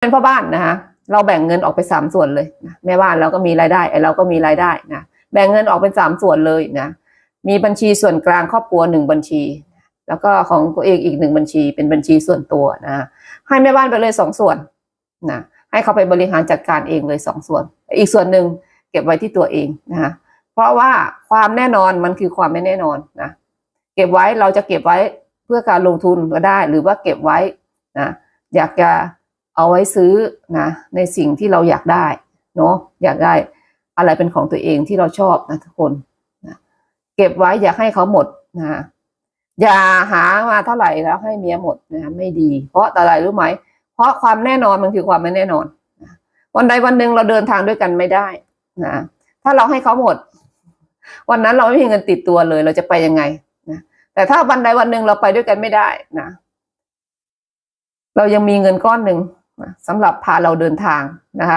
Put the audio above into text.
เป็นพ่อบ้านนะคะเราแบ่งเงินออกไปสามส่วนเลยนะแม่บ้านเราก็มีรายได้ไอ้เราก็มีรายได้นะแบ่งเงินออกเป็นสามส่วนเลยนะมีบัญชีส่วนกลางครอบครัวหนึ่งบัญชี แล้วก็ของตัวเองอีกหนึ่งบัญชี เป็นบัญชีส่วนตัวนะให้แม่บ้านไปเลยสองส่วนนะให้เขาไปบริหารจัดการเองเลยสองส่วน อีกส่วนหนึ่งเก็บไว้ที่ตัวเองนะคะเพราะว่าความแน่นอนมันคือความไม่แน่นอนนะเก็บไว้เราจะเก็บไว้เพื่อการลงทุนก็ได้ หรือว่าเก็บไว้นะอยากจะ เอาไว้ซื้อนะในสิ่งที่เราอยากได้เนาะอยากได้อะไรเป็นของตัวเองที่เราชอบนะทุกคนนะเก็บไว้อย่าให้เขาหมดนะอย่าหามาเท่าไหร่แล้วให้เมียหมดนะไม่ดี เพราะอะไรรู้ไหมเพราะความแน่นอนมันคือความไม่แน่นอนนะวันใดวันหนึ่งเราเดินทางด้วยกันไม่ได้นะถ้าเราให้เขาหมด วันนั้นเราไม่มีเงินติดตัวเลย เราจะไปยังไงนะแต่ถ้าวันใดวันหนึ่งเราไปด้วยกันไม่ได้นะเรายังมีเงินก้อนหนึ่ง สำหรับพาเราเดินทางนะคะ